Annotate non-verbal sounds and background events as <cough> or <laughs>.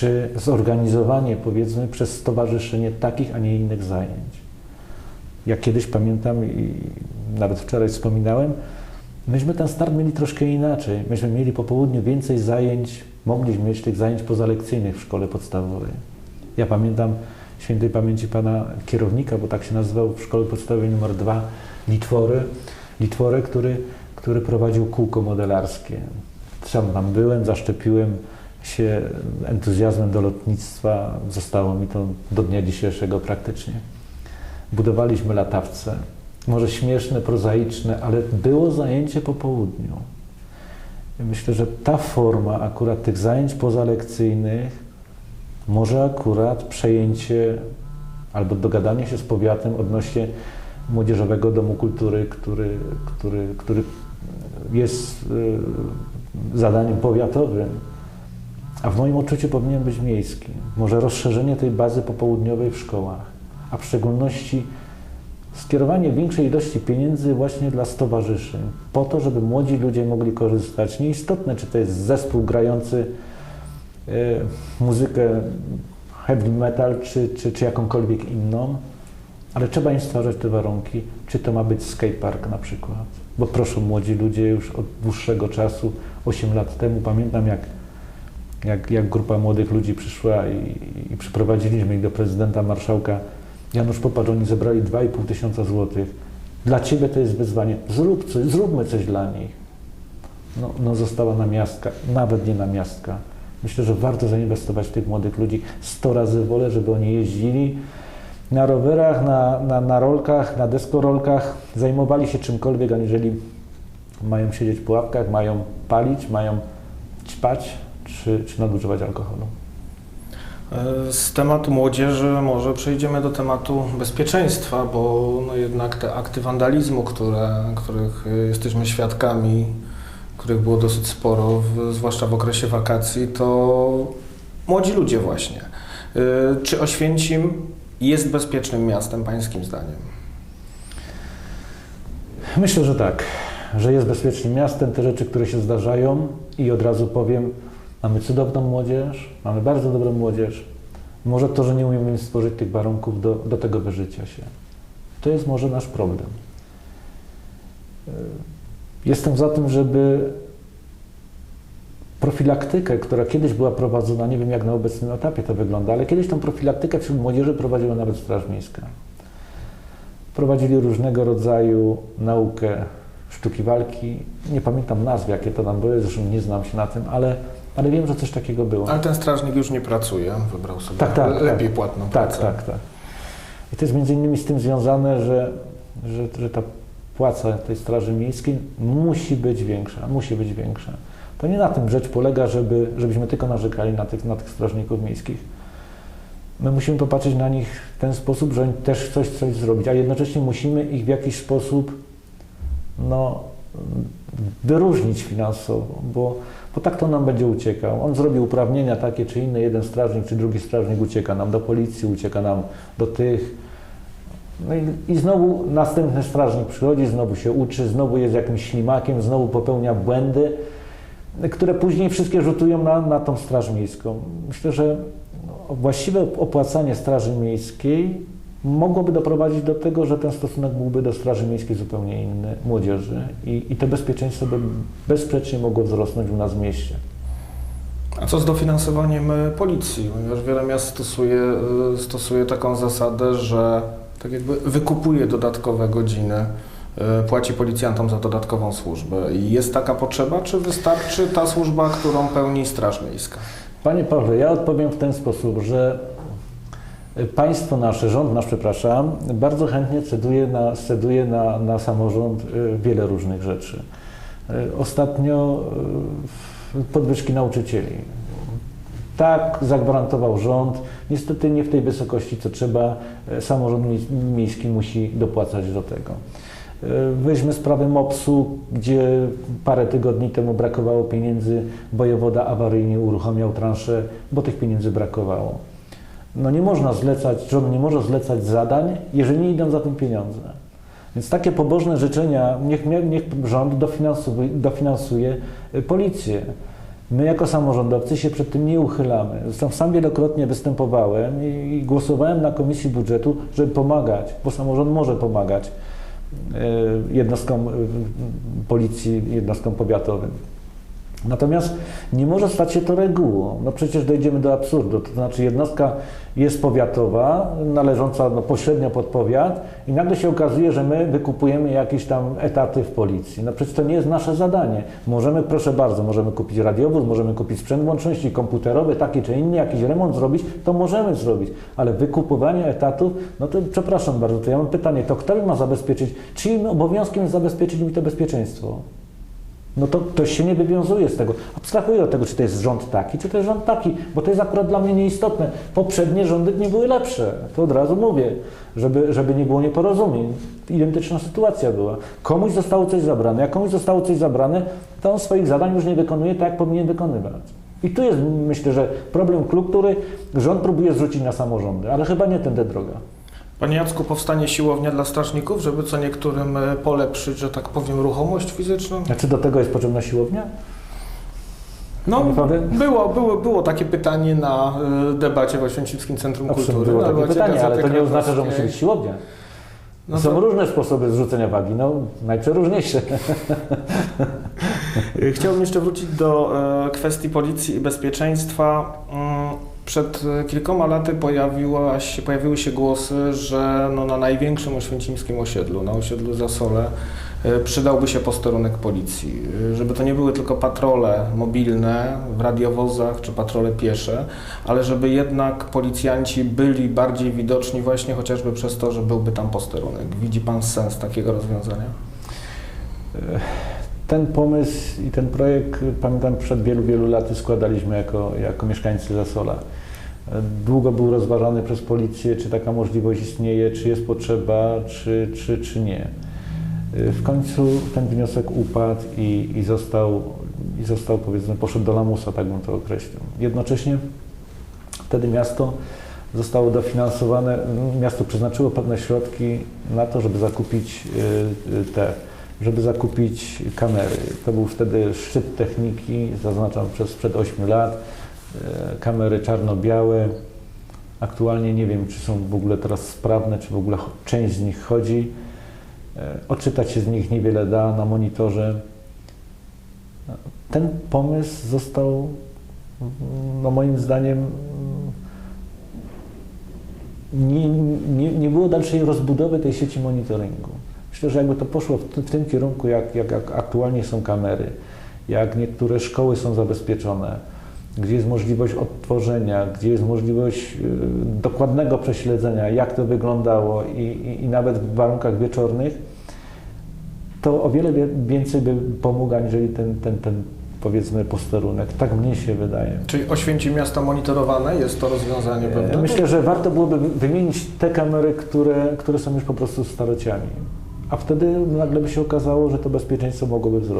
czy zorganizowanie, powiedzmy, przez stowarzyszenie takich, a nie innych zajęć. Ja kiedyś pamiętam i nawet wczoraj wspominałem, myśmy ten start mieli troszkę inaczej. Myśmy mieli po południu więcej zajęć, mogliśmy mieć tych zajęć pozalekcyjnych w szkole podstawowej. Ja pamiętam świętej pamięci pana kierownika, bo tak się nazywał w szkole podstawowej numer 2, Litwory, Litwory który, który prowadził kółko modelarskie. Sam tam byłem, zaszczepiłem się entuzjazmem do lotnictwa. Zostało mi to do dnia dzisiejszego praktycznie. Budowaliśmy latawce. Może śmieszne, prozaiczne, ale było zajęcie po południu. Myślę, że ta forma akurat tych zajęć pozalekcyjnych może akurat przejęcie albo dogadanie się z powiatem odnośnie Młodzieżowego Domu Kultury, który, który, który jest y, zadaniem powiatowym, a w moim odczuciu powinien być miejski. Może rozszerzenie tej bazy popołudniowej w szkołach, a w szczególności skierowanie większej ilości pieniędzy właśnie dla stowarzyszeń, po to, żeby młodzi ludzie mogli korzystać. Nieistotne, czy to jest zespół grający e, muzykę heavy metal, czy, czy, czy jakąkolwiek inną, ale trzeba im stwarzać te warunki. Czy to ma być skatepark na przykład? Bo proszę, młodzi ludzie już od dłuższego czasu, 8 lat temu, pamiętam jak, jak, jak grupa młodych ludzi przyszła i, i przyprowadziliśmy ich do prezydenta, marszałka Janusz popatrz, oni zebrali 2,5 tysiąca złotych. Dla Ciebie to jest wyzwanie. Zrób coś, zróbmy coś dla nich. No, no została namiastka, nawet nie namiastka. Myślę, że warto zainwestować w tych młodych ludzi. 100 razy wolę, żeby oni jeździli na rowerach, na, na, na rolkach, na deskorolkach, zajmowali się czymkolwiek, aniżeli mają siedzieć w pułapkach, mają palić, mają ćpać, czy, czy nadużywać alkoholu. Z tematu młodzieży może przejdziemy do tematu bezpieczeństwa, bo no jednak te akty wandalizmu, które, których jesteśmy świadkami, których było dosyć sporo, w, zwłaszcza w okresie wakacji, to młodzi ludzie właśnie. Y, Czy Oświęcim jest bezpiecznym miastem, pańskim zdaniem? Myślę, że tak, że jest bezpiecznym miastem. Te rzeczy, które się zdarzają i od razu powiem, mamy cudowną młodzież, mamy bardzo dobrą młodzież. Może to, że nie umiemy stworzyć tych warunków do, do tego wyżycia się. To jest może nasz problem. Y, Jestem za tym, żeby profilaktykę, która kiedyś była prowadzona, nie wiem jak na obecnym etapie to wygląda, ale kiedyś tą profilaktykę wśród młodzieży prowadziła nawet Straż Miejska. Prowadzili różnego rodzaju naukę sztuki walki. Nie pamiętam nazw, jakie to tam były, zresztą nie znam się na tym, ale, ale wiem, że coś takiego było. Ale ten strażnik już nie pracuje, wybrał sobie Tak, tak, lepiej tak. płatną Tak, pracę. tak, tak. I to jest między innymi z tym związane, że, że, że ta płaca tej Straży Miejskiej musi być większa, musi być większa. To nie na tym rzecz polega, żeby, żebyśmy tylko narzekali na tych, na tych strażników miejskich. My musimy popatrzeć na nich w ten sposób, że oni też chcą coś zrobić, a jednocześnie musimy ich w jakiś sposób no, wyróżnić finansowo, bo, bo tak to nam będzie uciekał. On zrobi uprawnienia takie czy inne, jeden strażnik czy drugi strażnik ucieka nam do policji, ucieka nam do tych. No i, i znowu następny strażnik przychodzi, znowu się uczy, znowu jest jakimś ślimakiem, znowu popełnia błędy, które później wszystkie rzutują na, na tą straż miejską. Myślę, że no, właściwe opłacanie straży miejskiej mogłoby doprowadzić do tego, że ten stosunek byłby do Straży Miejskiej zupełnie inny, młodzieży i, i to bezpieczeństwo by bezsprzecznie mogło wzrosnąć u nas w mieście. A co z dofinansowaniem e, policji? Ponieważ wiele miast stosuje, e, stosuje taką zasadę, że tak jakby wykupuje dodatkowe godziny, e, płaci policjantom za dodatkową służbę. I jest taka potrzeba, czy wystarczy ta służba, którą pełni Straż Miejska? Panie Pawle, ja odpowiem w ten sposób, że państwo nasze, rząd nasz, przepraszam, bardzo chętnie ceduje na, ceduje na, na samorząd y, wiele różnych rzeczy. Y, Ostatnio y, podwyżki nauczycieli. Tak zagwarantował rząd. Niestety nie w tej wysokości, co trzeba. Samorząd mie- miejski musi dopłacać do tego. Weźmy sprawę MOPS-u, gdzie parę tygodni temu brakowało pieniędzy. Wojewoda awaryjnie uruchamiał transzę, bo tych pieniędzy brakowało. No nie można zlecać, rząd nie może zlecać zadań, jeżeli nie idą za tym pieniądze. Więc takie pobożne życzenia, niech, niech rząd dofinansuje, dofinansuje y, policję. My jako samorządowcy się przed tym nie uchylamy. Zresztą sam wielokrotnie występowałem i, głosowałem na Komisji Budżetu, żeby pomagać, bo samorząd może pomagać e, jednostkom e, policji, jednostkom powiatowym. Natomiast nie może stać się to regułą. No przecież dojdziemy do absurdu. To znaczy jednostka jest powiatowa, należąca no, pośrednio pod powiat i nagle się okazuje, że my wykupujemy jakieś tam etaty w policji. No przecież to nie jest nasze zadanie. Możemy, proszę bardzo, możemy kupić radiowóz, możemy kupić sprzęt łączności komputerowy, taki czy inny, jakiś remont zrobić, to możemy zrobić. Ale wykupowanie etatów, no to przepraszam bardzo, to ja mam pytanie, to kto mi ma zabezpieczyć? Czyim obowiązkiem jest zabezpieczyć mi to bezpieczeństwo? No to ktoś się nie wywiązuje z tego. Abstrahuję od tego, czy to jest rząd taki, czy to jest rząd taki, bo to jest akurat dla mnie nieistotne. Poprzednie rządy nie były lepsze, to od razu mówię, żeby, żeby nie było nieporozumień. Identyczna sytuacja była. Komuś zostało coś zabrane, jak komuś zostało coś zabrane, to on swoich zadań już nie wykonuje tak, jak powinien wykonywać. I tu jest, myślę, że problem klub, który rząd próbuje zrzucić na samorządy, ale chyba nie tędy droga. Panie Jacku, powstanie siłownia dla strażników, żeby co niektórym e, polepszyć, że tak powiem, ruchomość fizyczną? A czy do tego jest potrzebna siłownia? No, było, było, było takie pytanie na y, debacie w Oświęcimskim Centrum Kultury. było takie pytanie, ale to nie oznacza, że musi być siłownia. No Są to- różne sposoby zrzucenia wagi, no najprzeróżniejsze. Y, <laughs> Chciałbym jeszcze wrócić do e, kwestii policji i bezpieczeństwa. Przed e, kilkoma laty pojawiła się, pojawiły się głosy, że no, na największym oświęcimskim osiedlu, na osiedlu Zasole, e, przydałby się posterunek policji. E, Żeby to nie były tylko patrole mobilne w radiowozach czy patrole piesze, ale żeby jednak policjanci byli bardziej widoczni właśnie chociażby przez to, że byłby tam posterunek. Widzi Pan sens takiego rozwiązania? Ten pomysł i ten projekt, pamiętam, przed wielu, wielu laty składaliśmy jako, jako mieszkańcy Zasola. Długo był rozważany przez policję, czy taka możliwość istnieje, czy jest potrzeba, czy, czy, czy nie. W końcu ten wniosek upadł i, i, został, i został, powiedzmy, poszedł do lamusa, tak bym to określił. Jednocześnie wtedy miasto zostało dofinansowane, miasto przeznaczyło pewne środki na to, żeby zakupić y, y, te, żeby zakupić kamery. To był wtedy szczyt techniki, zaznaczam przez sprzed 8 lat, y, kamery czarno-białe. Aktualnie nie wiem, czy są w ogóle teraz sprawne, czy w ogóle część z nich chodzi. Y, Odczytać się z nich niewiele da na monitorze. Ten pomysł został, no moim zdaniem, nie, nie, nie było dalszej rozbudowy tej sieci monitoringu. Myślę, że jakby to poszło w, w tym kierunku, jak, jak, jak aktualnie są kamery, jak niektóre szkoły są zabezpieczone, gdzie jest możliwość odtworzenia, gdzie jest możliwość y, dokładnego prześledzenia, jak to wyglądało i, i, i nawet w warunkach wieczornych, to o wiele wie- więcej by pomógł, aniżeli ten, ten, ten powiedzmy posterunek. Tak mnie się wydaje. Czyli Oświęcim miasta monitorowane jest to rozwiązanie pewne? E, Myślę, że warto byłoby wy- wymienić te kamery, które, które są już po prostu starociami. A wtedy nagle by się okazało, że to bezpieczeństwo mogłoby wzrosnąć.